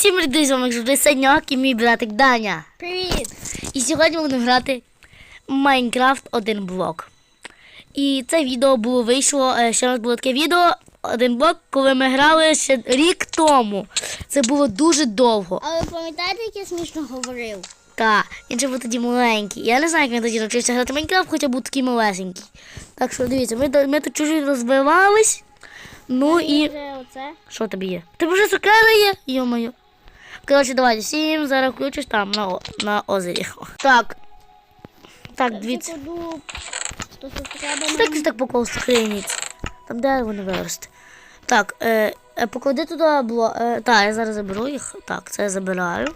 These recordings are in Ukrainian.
Всім привіт, з вами завжди Саньок і мій братик Даня. Привіт! І сьогодні ми будемо грати Майнкрафт один блок. І це відео було вийшло. е, Ще раз було таке відео, один блок, коли ми грали ще рік тому. Це було дуже довго. А ви пам'ятаєте, як я смішно говорив? Та, він же був тоді маленький. Я не знаю, як він тоді навчився грати Майнкрафт, хоча був такий малесенький. Так що дивіться, ми, ми тут чужі розвивались. Ну і. Що тобі є? Тебе вже цукера є? Йо-моє. Коротше, давайте сім, зараз включиш там на, на озері. Так. Так, дивіться. Так так покол сохраниться? Там дерево не виросте. Так, е, е, поклади туди бло. Е, так, я зараз заберу їх. Так, це я забираю.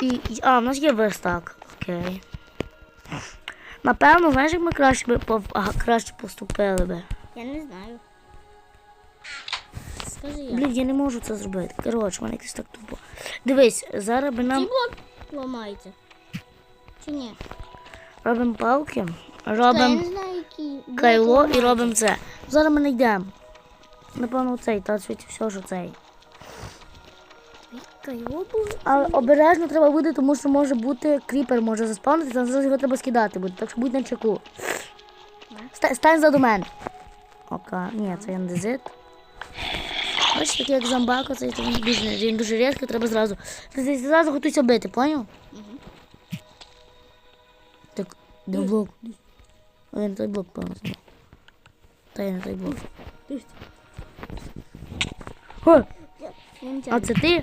І, а, у нас є верстак. Окей. Напевно, знаєш, як ми краще би краще поступили би. Я не знаю. Блін, я не можу це зробити. Коротше, мене якось так тупо. Дивись, зараз би нам блок ламається. Чи ні? робимо палки, робимо кайло і робимо це. Зараз ми не йдемо. Напевно, цей, та світі все, що цей. Кайло було? Але обережно треба буде, тому що може бути кріпер може заспавнити, там зараз його треба скидати буде. Так що будь на чеку. Ста- Стань за до мене. Ока, ні, це андезит. Бачиш, такий як зомбака, це він дуже, він дуже різкий, треба зразу. Ти зразу готуйся бити, поняв? Так, де блок? О, я не той блок, певно. Та я не той блок. О, а це ти?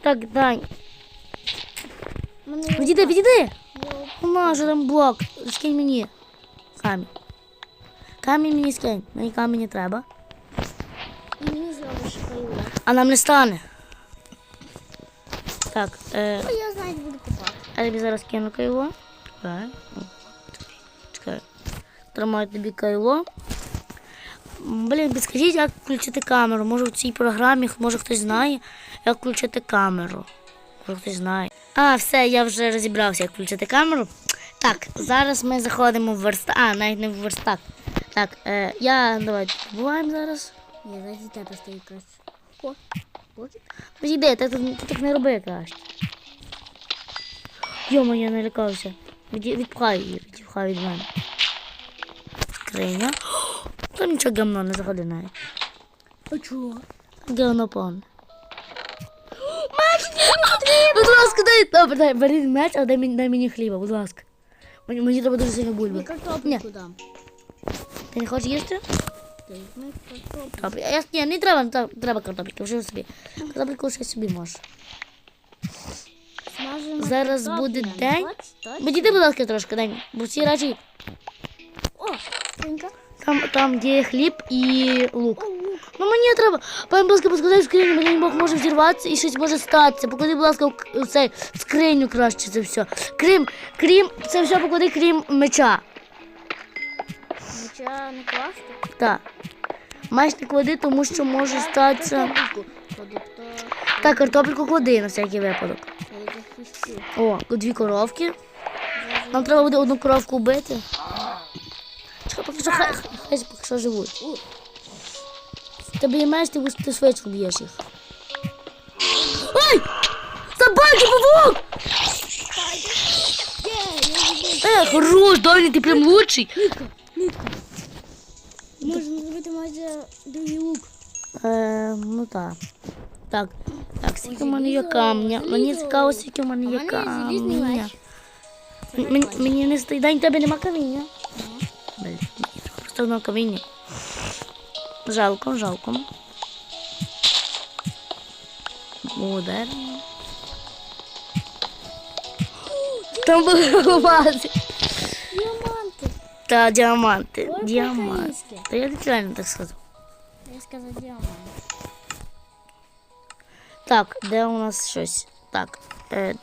Так, Дань, відійди, відійди! є- Мама, що там блок? Скинь мені. Камінь. Камінь мені скинь. Мені камінь не треба. І мені зробиш кайло. А нам не стане. Так, е, Ну, я знаю, буду купати. я тобі зараз кину кайло. Чекай. Чекай. Тримаю тобі кайло. Блін, підскажіть, як включити камеру. Може в цій програмі, може хтось знає, як включити камеру. Може хтось знає. А, все, я вже розібрався, як включити камеру. Так, зараз ми заходимо в верстак. А, навіть не в верстак. Так, е, я давайте побуваємо зараз. Я за тебе стою краще. О, бачиш? Підійди, ти, ти, ти так не роби краще. Йома, я не лякався. Від, відпхай її, відпхай від мене. Скриня. Там нічого гамно не заходи навіть. А чого? Гавно повне. Будь ласка, дай. Добре, дай, бери меч, а дай мені, дай мені хліба, будь ласка. Мені, мені треба дуже сильно бульби. Картоплю дам. Ти не хочеш їсти? Добре. Я, ні, не треба, треба, треба картопельки, вже собі. Картопельку ще собі можеш. Смажимо Зараз картоплю. буде день. Точно. Відійди, будь ласка, трошки, дай, бо всі речі О. Там, там є хліб і лук. О, лук. Ну мені треба. Пане, будь ласка, поскладай скриню, мені Бог може взірватися і щось може статися. Поклади, будь ласка, в цей скриню краще це все. Крім, крім, це все поклади, крім меча. Нічого не класти. Так. Маєш не клади, тому що може статися. Так, картопельку клади на всякий випадок. О, дві коровки. Нам треба буде одну коровку вбити. Чекай, поки що хай, хай поки що живуть. Тебе є меч, ти, ти швидше вб'єш їх. Ой! Собаки, павук! Є, я люблю. Е, хорош, Даня, ти прям лучший. Нитка, нитка. Можна зробити майже другий лук. Е, ну так. Так, так, скільки в мене є камня. Мені цікаво, скільки в мене У є мене є камня. Мені, мені не стоїть. Дань, тебе нема каміння. Блін, просто одного каміння. Жалко, жалко. О, дерево. Там були алмази. Діаманти. Та діаманти. Ой, Діаманти. Та я реально так сказав. Я сказав діамант. Так, де у нас щось? Так, е,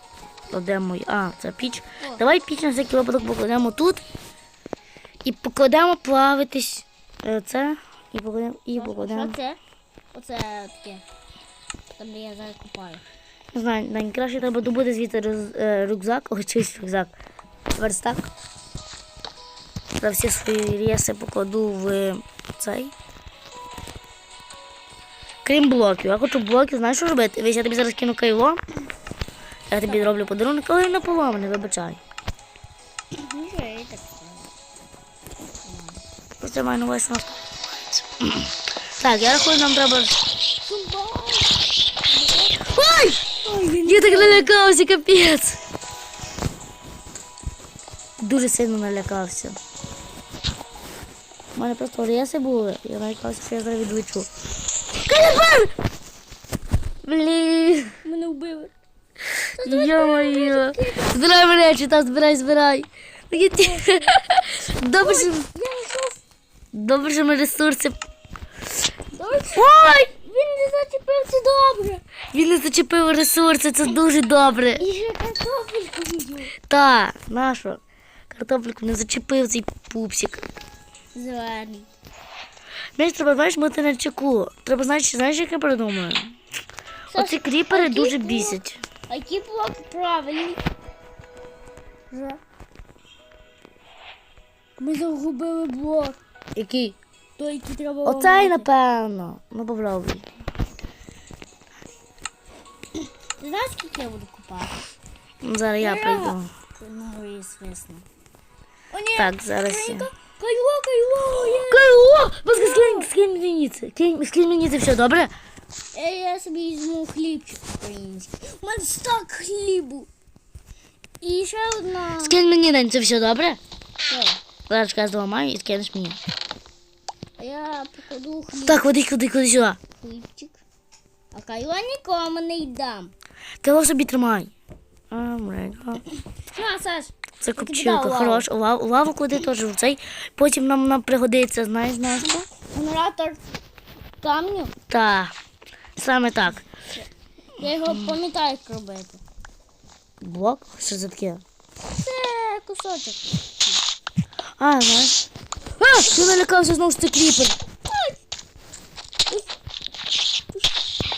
де мой. А, це піч. Давай піч на всякий випадок покладемо тут. І покладемо плавитись. Е, це. І покладемо. І покладемо. Що це? Оце таке. Там я зараз купаю. Не знаю, найкраще треба добути звідти роз- е, рюкзак, о, чийсь рюкзак. Верстак. Та всі свої рєси покладу в цей. Крім блоків. Я хочу блоків, знаєш, що робити? Весь я тобі зараз кину кайло. Я тобі зроблю подарунок, але не поломаний, вибачай. Просто маю на увазі на Так, я рахую, нам треба. Ой, Я так налякався, капець. Дуже сильно налякався. У мене просто реси були, я налякався, що я зараз відлечу. Калібан! Блін. мене вбили. Йо-моє. Збирай мене, речі, там збирай, збирай. Добре, що... Добре, що ми ресурси. Ой! Він не зачепив, це добре. Він не зачепив ресурси, це дуже добре. І ще картопельку їду. Та, нащо? Картопельку не зачепив цей пупсик. Зелений. Знаєш, треба, знаєш, бути на чеку. Треба, знаєш, знаєш, як я придумаю? Оці кріпери дуже бісять. А які блоки правильні? Ми загубили блок. Який? Той, який треба Оцей, напевно. Ну, попробуй. Ти знаєш, скільки я буду купати? Ну, Зараз я прийду. Ну, і свисно. Так, зараз я. Кайло, кайло, кайло, є. Кайло! Будь ласка, скинь, скинь мені це. Кинь, скинь мені це все, добре? Я, я собі візьму хлібчик український. У мене стак хлібу. І ще одна. Скинь мені день, це все добре? Що? Зараз я зламаю і скинеш мені. А я покладу хліб, Так, ходи, ходи, ходи сюди. хлібчик. А кайло нікому не йдам. Кайло собі тримай. А, мрека. Що, Саш? Це копчилка, хорош. Лаву, лаву клади теж в цей. Потім нам, нам пригодиться, знаєш, знаєш що? Генератор камню. Так, саме так. Я його пам'ятаю, як робити. Блок? Що це таке? Це кусочок. А, знаєш. А, я налякався знову ж це кріпер.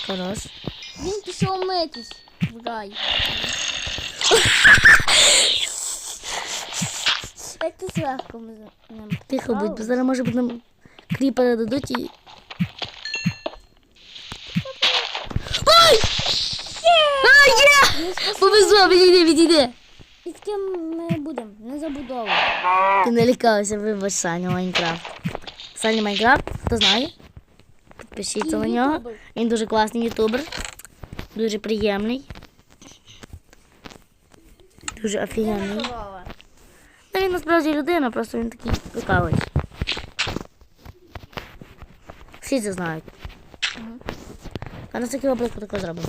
Хорош. Він пішов митись в рай. Ти зверху ми ним? Тихо будь, бо зараз може нам кріпери дадуть і. Ой! А, є! Повезло, відійди, відійди. І з ким ми будемо? Не забудову. Ти налякався, вибач Саня Майнкрафт. Саня Майнкрафт, хто знає? Підпишіться на нього. Ютубер. Він дуже класний ютубер. Дуже приємний. Дуже офігенний. Та він насправді людина, просто він такий цікавий. Всі це знають. А на такий випадку таке зробимо.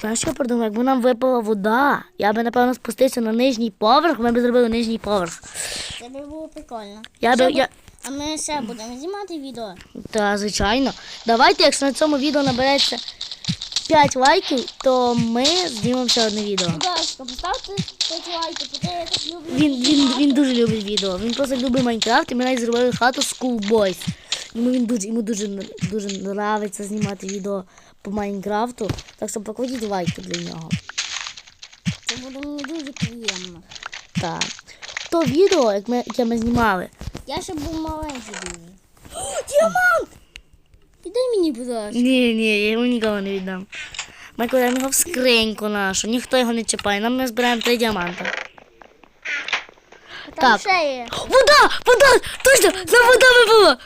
Знаєш, що я придумав? Якби нам випала вода, я би, напевно, спустився на нижній поверх, ми б зробили нижній поверх. Це би було прикольно. Я би, я... А ми ще будемо знімати відео. Та, звичайно. Давайте, якщо на цьому відео набереться 5 лайків, то ми знімемо ще одне відео. Будь ласка, поставте 5 лайків, бо я так люблю. Він, він, він дуже любить відео. Він просто любить Майнкрафт, і ми навіть зробили хату School Boys. Йому він дуже, йому дуже, дуже нравиться знімати відео по Майнкрафту. Так що покладіть лайки для нього. Це буде мені дуже приємно. Так. То відео, як ми, яке ми знімали. Я ще був маленький дуже. Діамант! Піддай мені, будь ласка. Ні, ні, я йому ніколи не віддам. Ми кладемо його в скриньку нашу, ніхто його не чіпає. Нам ми збираємо три діаманта. Там Так. ще є. Вода! Вода! Точно! Нам вода випала!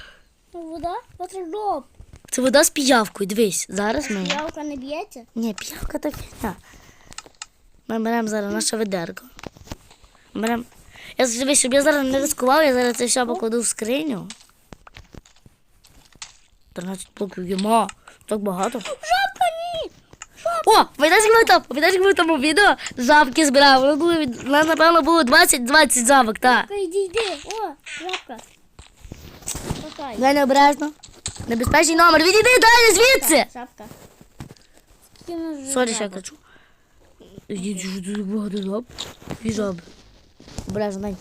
Ну, Вода? Ватerdrop. Це вода з піявкою, дивись. Зараз ми. Ялка не б'ється? Ні, піявка та фігня. Ми беремо зараз наше ведерко. Беремо. Я дивись, щоб я зараз не ризикував, я зараз це все покладу в скриню. 13 блоків єма. Так багато. Жабка ні! О, як ми там, як ми в тому відео жабки збирали. У нас, напевно, було 20-20 жабок, так. Йди, йди. О, жабка. Дай необережно. Небезпечний номер. Відійди далі звідси. Жабка. Сорі, що я жабок? кричу. Ідіть, що тут багато жаб. Жаби. Обережно, дай.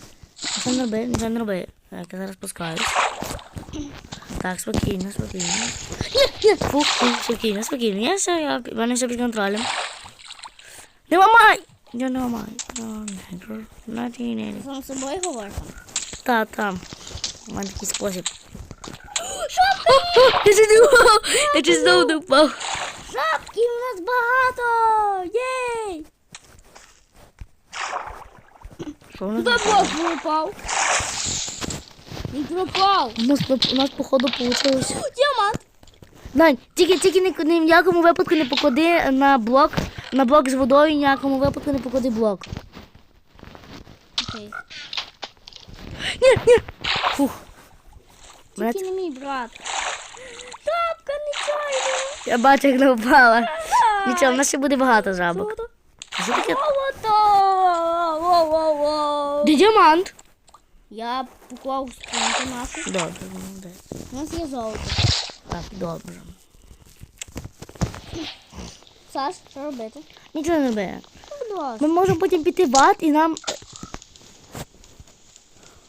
Нічого не роби, нічого не роби. Так, я зараз спускаюсь. Так, спокійно, спокійно. Ні, ні, фу, фу, спокійно, спокійно. Я все, я, в мене все під контролем. Не ламай! Я не ламаю. На ті не. Сам з собою говориш? Та, там. У мене такий спосіб. Шапка! О, Я чуть не впав. Я чуть знову не впав. Шапки у нас багато! Єй! Що у нас? Куди блок пропав? Він пропав. У нас, у нас походу вийшло. Діамант. Дань, тільки, тільки ні, ні в ніякому випадку не поклади на блок, на блок з водою, ніякому випадку не поклади блок. Окей. Ні, ні. Фух. Мене Тільки не мій брат. Шапка нечайна. Я бачу, як не впала. Нічого, в нас ще буде багато жабок. Золото. Що таке? Воу-воу-воу. Де діамант? Я поклав скриньку нашу. Добре, молодець. У нас є золото. Так, добре. Саш, що робити? Нічого не Будь ласка. Ми можемо потім піти в ад і нам.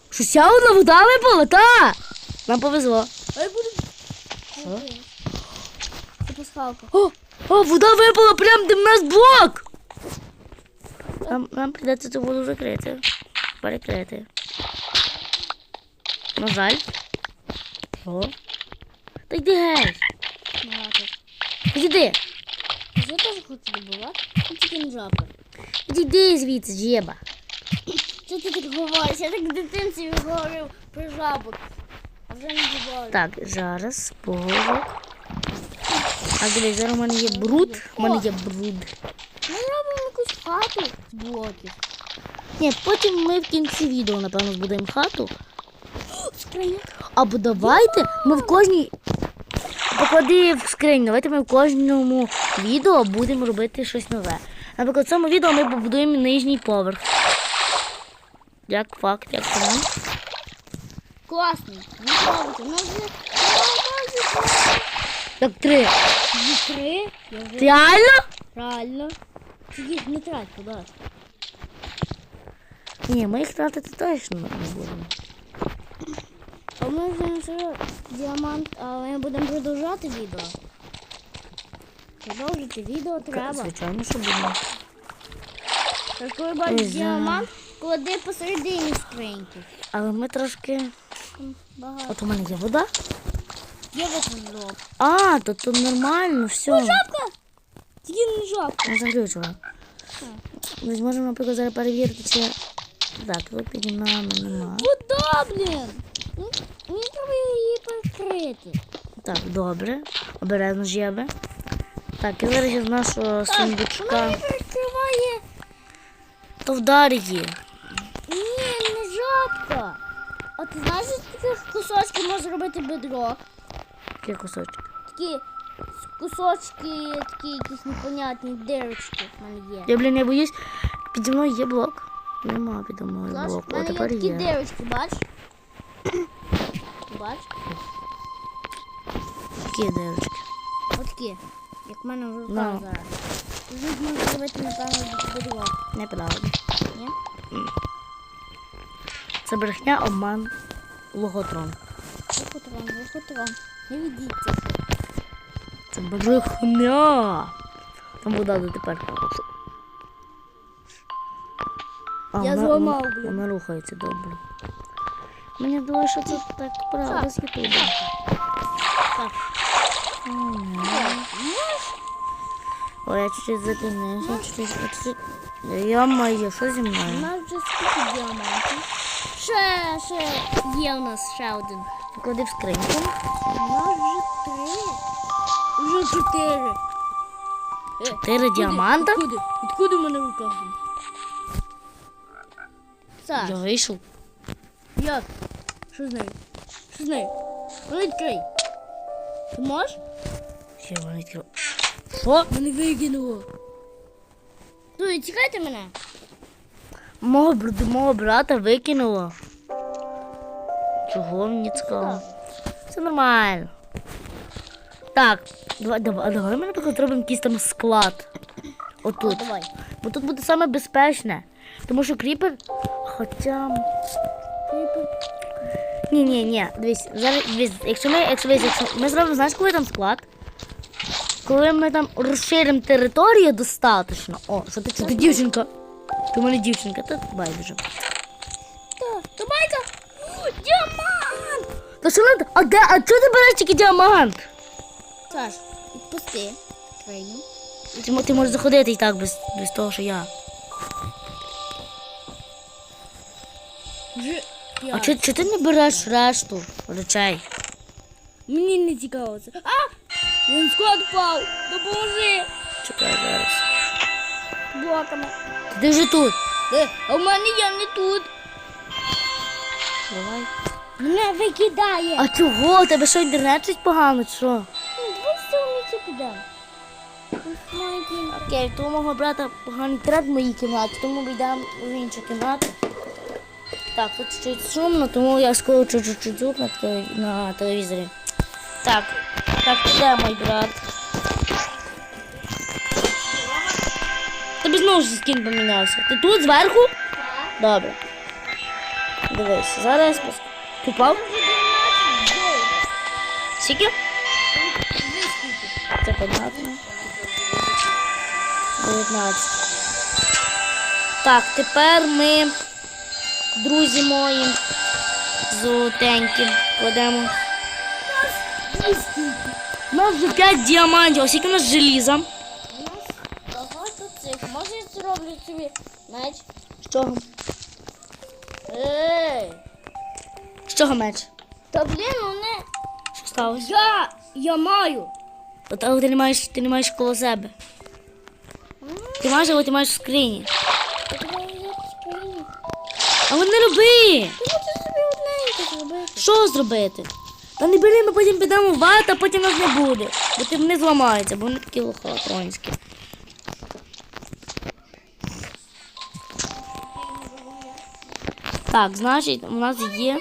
Що ся одна вода випала, та? Нам повезло. А я буду... Що? Це пасхалка. О, о, вода випала прямо де в нас блок. Нам, нам прийдеться цю воду закрити. Перекрити. На жаль. Що? Та йди геть. Багато. Йди. Я теж хочу добувати. Тільки не жабка. Йди звідси, жеба. Що ти так говориш? Я так в дитинстві говорив про жабок. А вже не говорю. Так, зараз поворок. А дивись, зараз у мене є бруд. У мене є бруд. Ми робимо якусь хату з блоків. Ні, потім ми в кінці відео, напевно, збудуємо хату. Скриня. Або давайте ми в кожній. Поклади в скринь, давайте ми в кожному відео будемо робити щось нове. Наприклад, в цьому відео ми побудуємо нижній поверх. Як факт, як тому. Класний. Не робите. У нас вже... Так, три. вже три. Я вже... Реально? Правильно. Тільки не трать, будь ласка. Ні, ми їх тратити точно не будемо. А ми вже діамант, але ми будемо продовжувати відео. Продовжити відео треба. Звичайно, що будемо. Так коли бачиш діамант, клади посередині скриньки. Але ми трошки. Багато. От у мене є вода. Є вихлоп. А, то тут нормально, все. Жабка! Тільки не жабка. Не заглючила. Ми зможемо, наприклад, зараз перевірити, чи. Так, тут під нами нема. Вода, блін! Мені треба її перекрити. Так, добре. Обережно жеби. Так, і зараз із нашого Вона сундучка. не перекриває. То вдар її. Ні, не жабка. А ти знаєш, що з таких кусочків можна зробити бедро? Який кусочок. Такі кусочки, такі якісь непонятні дирочки в мене є. Я, блін, я боюсь, піді мною є блок. Нема піді мною блоку. О, мене є такі є. дирочки, бач? Бач? Які дирочки. Отакі. Як в мене в руках Ну. зараз. Них можна зробити, напевно, бедро. Неправда. Ні? Це брехня, обман, логотрон. Лохотрон, лохотрон. Не ведіться. Це брехня. Там вода дотепер. А, Я вона- зламав, блін. Вона рухається добре. Мені здалося, що це так правда з ютубу. Так. Ой, я чуть-чуть запізнився, чуть-чуть, я моє, що зі У нас вже скільки діамантів. Ще, ще є у нас ще один. Поклади в скриньку. У нас вже три. Вже чотири. Е, Чотири діаманта. Откуди? Откуди в мене? Саш, Я вийшов. як? Що з нею? Що з нею? Ну відкрий. Ти можеш? Ще вона відкрила. Що? Мене викинуло. Ну, чекайте мене. Мого, бр- мого брата викинуло. Чого мені цікаво? Все нормально. Так, давай, давай, давай ми, наприклад, зробимо якийсь там склад. Отут. О, давай. Бо тут буде саме безпечне. Тому що кріпер. Хоча. Ні, ні, ні. Дивись, зараз дивись, якщо ми, якщо, якщо ми зробимо, знаєш, коли там склад? Коли ми там розширимо територію достатньо. О, що ти, ти дівчинка? Ти в мене дівчинка, та байдуже. Та, байка. Діамант! Та що надо? А де? А чого ти береш тільки діамант? Саш, відпусти. Крайну. Ти, ти можеш заходити і так без, без того, що я. Вже А чого чого ти не береш решту речей? Мені не цікаво це. А! Він склад впав! Допоможи! Чекай зараз. Блоками. Ти вже тут. Де? А в мене я не тут. Давай. Мене викидає. А чого? У тебе що інтернет щось погано, чи що? Ну, давай підемо. Окей, то у мого брата поганий інтернет в моїй кімнаті, тому ми йдемо в іншу кімнату. Так, тут чуть шумно, тому я скоро чуть-чуть звук на, на телевізорі. Так, так, де мій брат? Тобі знову ж скін помінявся. Ти тут зверху? Добре. Дивись, зараз спуск. Скільки? Це понятно. 19. Так, тепер ми, друзі мої, золотенькі, кладемо. У нас вже 5 діамантів, а скільки у нас желіза? У нас багато цих. Може я зроблю собі меч? З чого? Ей! З чого меч? Та блін, ну не. Що сталося? Я! Я маю! От, але ти не маєш, ти не маєш коло себе. Ти маєш, але ти маєш в скрині. Але не роби! Ти можеш собі одненьке зробити. Що зробити? Та не бери, ми потім підемо в ват, а потім нас не буде. Бо ти не зламається, бо вони такі лохотронські. Так, значить, у нас є.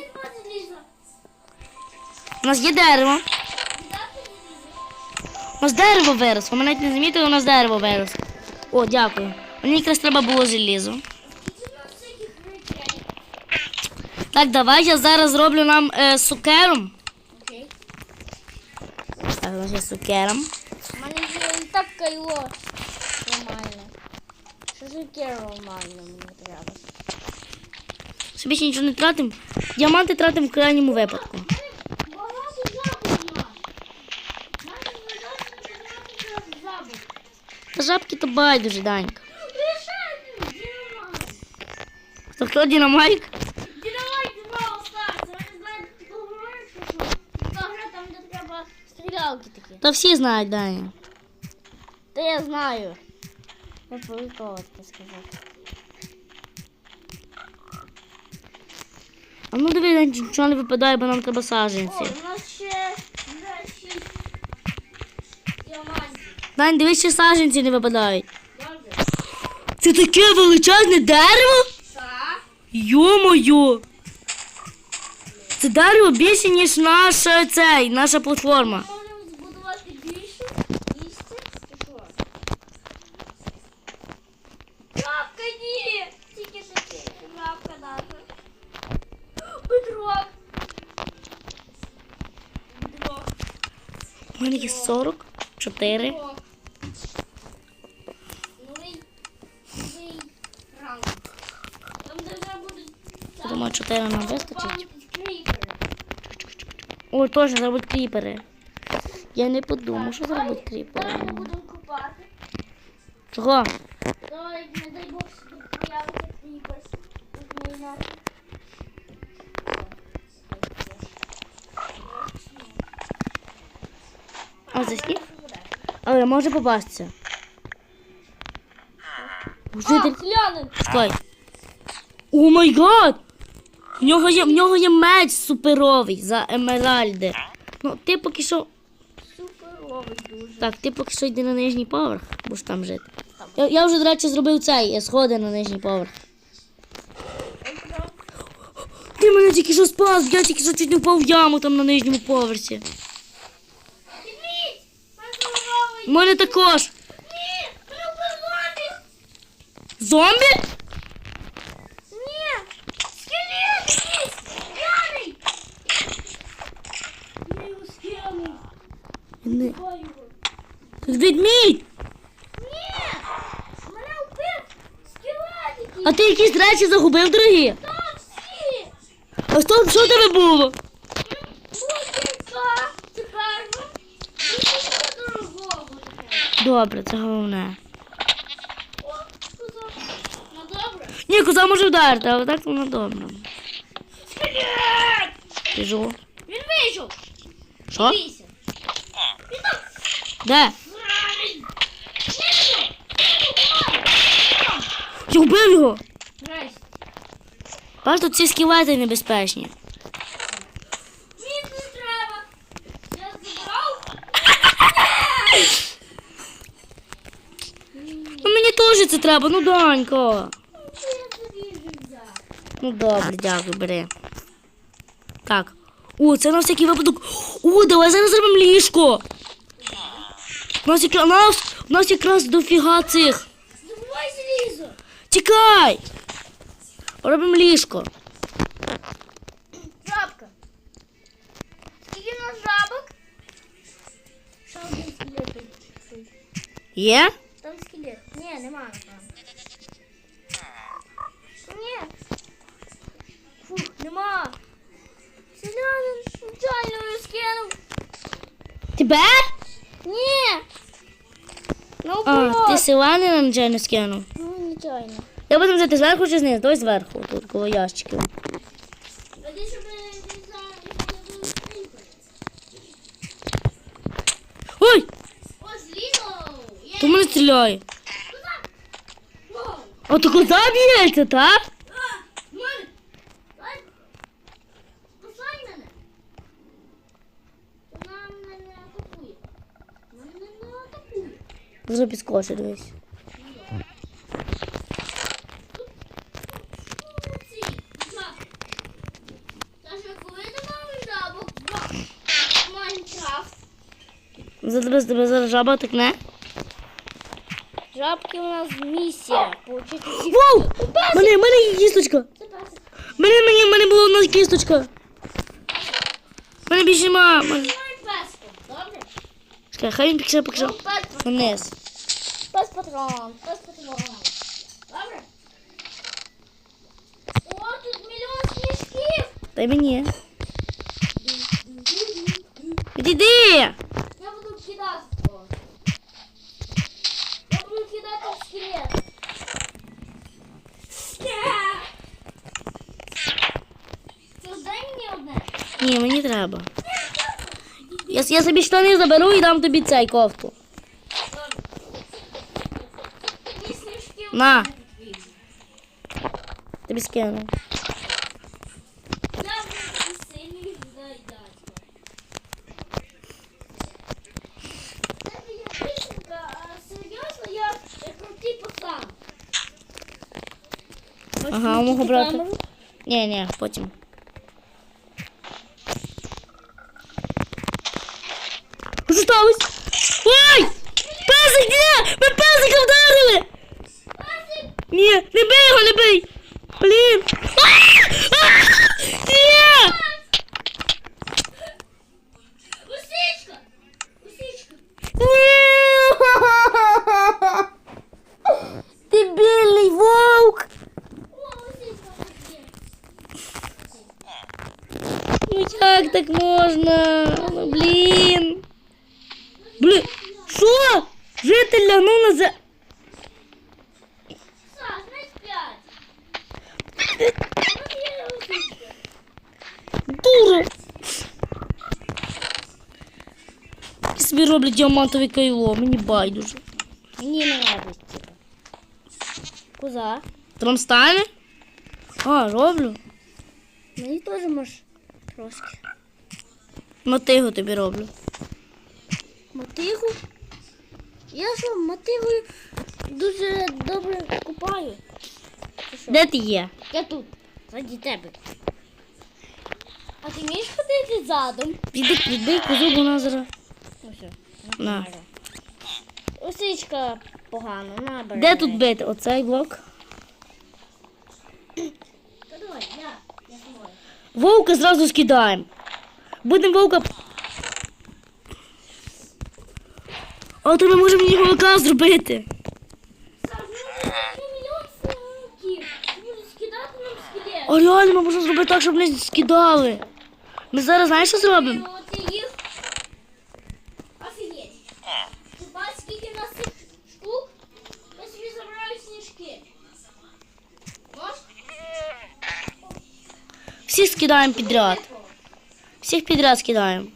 У нас є дерево. У нас дерево виросло. Ми навіть не замітили, у нас дерево виросло. О, дякую. Мені якраз треба було желізо. Так, давай я зараз зроблю нам е, сукером. Окей. Так, у сукером. У мене вже і так кайло нормально. Що таке нормально мені треба? Собі ще нічого не тратимо. Діаманти тратимо в крайньому випадку. Та жабки то байдуже, Данька. Лише хто дінамайк? Динамайк знову ставиться. Ви не знаєте таку гру, що що? Така гра там, де треба стрілялки такі. Та всі знають, Даня. Та я знаю. Я повікова таке сказати. А ну диви, нічого не випадає, бо нам треба саджанці. О, у нас ще. Дань, дивись, ще саджанці не випадають. Добре. Це таке величезне дерево? Так. Йо-моє! Це дерево більше, ніж наша цей, наша платформа. Можемо збудувати більше місце. Чи що? Жабка, ні! Тільки що ти. Жабка наша. Петро. У мене є 44. Петро. Новий. Я думаю, 4 нам вистачить. Ой, точно, зробить кріпери. Я не подумав, що зробить кріпери. Давай ми будемо купати. Чого? Давай, не дай Бог, щоб появиться кріпер. Тут не А засні? Але може попастися. Житель. Стой. О май гад! В нього є, в нього є меч суперовий за емеральди. Ну, ти поки що. Суперовий дуже. Так, ти поки що йди на нижній поверх, будеш там жити. Я, я вже, до речі, зробив цей е, сходи на нижній поверх. Ти мене тільки що спас, я тільки що чуть не впав в яму там на нижньому поверсі. Дивись! Суперовий! У мене також. Ні! Вбивати! Зомбі? Ні! Скелет! П'яний! Я його скинув. Не. Ні! Мене вбив скелет якийсь! А ти якісь речі загубив, дорогі? Так, всі! А що, що в тебе було? Добре, це головне. Коза. Ну. Ні, коза може вдарити, але так воно добре. Біжу. Він вийшов. Що? Де? Я вбив його. Тут ці скелети небезпечні. Мені не треба. Я забрав. Ну мені теж це треба, ну взяв. Ну добре, дякую, бери. Так. О, це на всякий випадок. О, давай зараз зробимо ліжко. У нас, якраз, у нас, у нас якраз дофіга цих. Забувай залізо. Тікай! Робимо ліжко. Жабка. Скільки в нас жабок? Ще один скелет. Є? Там скелет. Ні, нема нема. Селянин случайно скинув. Тебе? Ні. Ну, А, ти села не нечайно скинув. Ну, нечайно. Я буду взяти зверху чи знизу? Давай зверху, тут коло ящиків. Ой! О. То мене стріляє. А то куди б'ється, так? А, мене. Ай. Спасай мене. Вона мене не атакує. Вона мене не атакує. Вже підскочить, дивись. Ці, жабки. Каже, коли немає жабок в Майнкрафт. За тебе, тебе зараз жаба такне. Жабки у нас місія. Получити всіх. Воу! Мене, мене є кісточка. Мене, мені, мене була одна кісточка. Мене більше добре? Чекай, хай він пікше, пікше. Вниз. Патрон. Добре? О, тут мільйон сніжків. Дай мені. Відійди! Я буду кидати. Я буду кидати в скелет. Це дай мені одне. Ні, мені треба. Я, я собі штани заберу і дам тобі цей кофту. Ні сніжків. На. Тобі скину. Я буду сильний дай дядько. Тебе є пісенька, а серйозно я я Тобі скину. Ага, у мого брата. Ні, ні, потім. Що сталося? Ой! Песик, ні! Ми песика вдарили! Песик, Ні, не бий його, не бий! Блін! А! А! Ні! лисичка, лисичка. Ти білий вовк! О, лисичка тут є. Ну як так можна? Ну блін. Блін, що? Житель лягнув на зе... Саш, не спять. Тут є лисичка. Дура. Я собі роблю діамантове кайло, мені байдуже. Мені не радості. Коза. Там стане? А, роблю. Мені теж можеш трошки. Мотигу тобі роблю. Мотигу? Я що, мотигою дуже добре купаю. Де ти є? Я тут, заді тебе. А ти вмієш ходити задом? Піди, піди, козу, бо вона зараз. Ну все. На. Осичка погано, набере. Де тут бити? Оцей блок? Та давай, я, я зможу. Вовка зразу скидаємо. Будемо вовка. А то ми можемо мені вовка зробити. Ну ну. А реально ми можемо зробити так, щоб не скидали. Ми зараз знаєш, що зробимо? От і їх. Офігеть. Ти бачиш, скільки нас скидаємо підряд. Всіх підряд ні.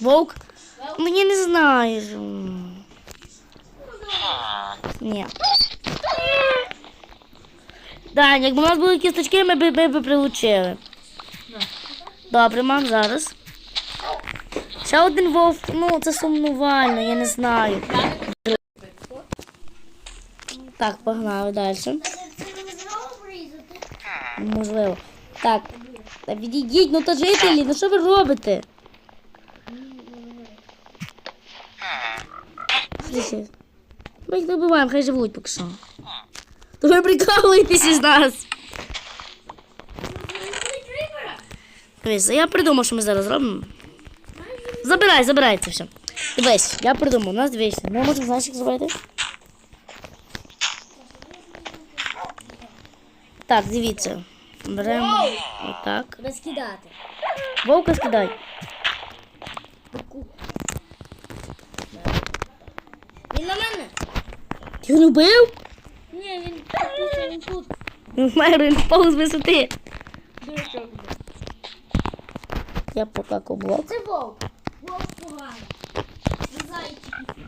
Вовк? Ну не знаю. Ні. Да, якби у нас були кісточки, ми б ми б прилучили. Добре, мам, зараз. Ще один вовк, ну це сумнівально, я не знаю. Так, погнали далі. Це не знову врізати? Можливо. Так. Та відійдіть, ну та жителі, ну що ви робите? Ми їх добиваємо, хай живуть поки що. То ви прикалуєтесь із нас. Я придумав, що ми зараз робимо. Забирай, забирай це все. Дивись, я придумав, у нас дивись. Ми можемо знаєш, як зробити? Так, дивіться. Беремо отак. Розкидати. Вовка скидай. Він на мене? Ти його не? Ні, він тут, він тут. Він вмер, він впав з висоти. Дурачок. Я покакав блок. Це вовк. Вовк поганий. Це зайчики.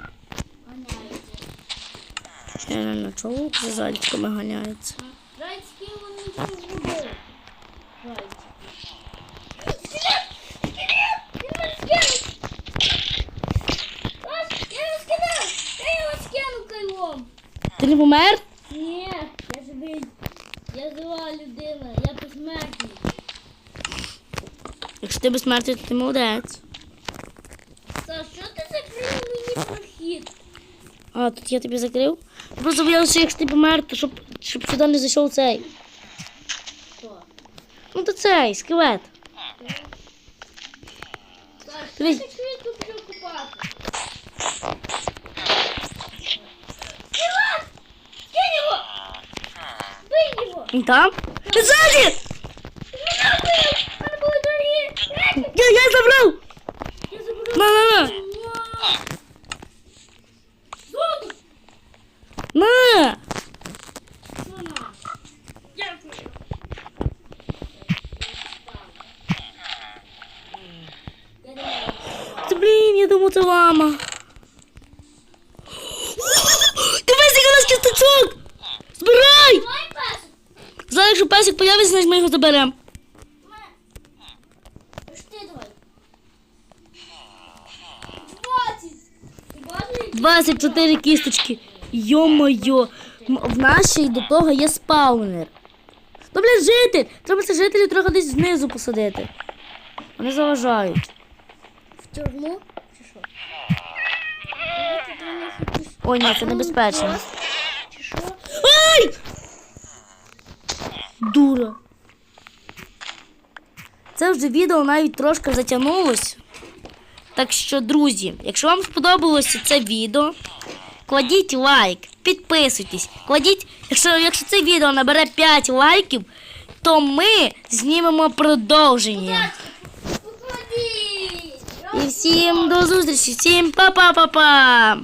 Ганяються. Я не на чого за зайчиками ганяється. безсмертний, то ти молодець. Саш, що ти закрив мені прохід? А, тут я тобі закрив. Я Просто боявся, що якщо ти помер, то щоб, щоб сюди не зайшов цей. Що? Ну то цей, скелет. Саш, Дивись. що ти швидко почав купати? Скинь його! Бий його! Він там? Ти ззаді! Значить ми його заберемо. Двадцять. 24 кісточки. Йо-моє. В нашій до того є спаунер. Ну, блін, житель! Треба це жителів трохи десь знизу посадити. Вони заважають. В тюрму? Чи що? Ой, ні, це небезпечно. Чи що? Ай! Дура. Це вже відео навіть трошки затягнулось. Так що, друзі, якщо вам сподобалося це відео, кладіть лайк, підписуйтесь, кладіть, якщо, якщо це відео набере 5 лайків, то ми знімемо продовження. І всім до зустрічі, всім па-па-па-па!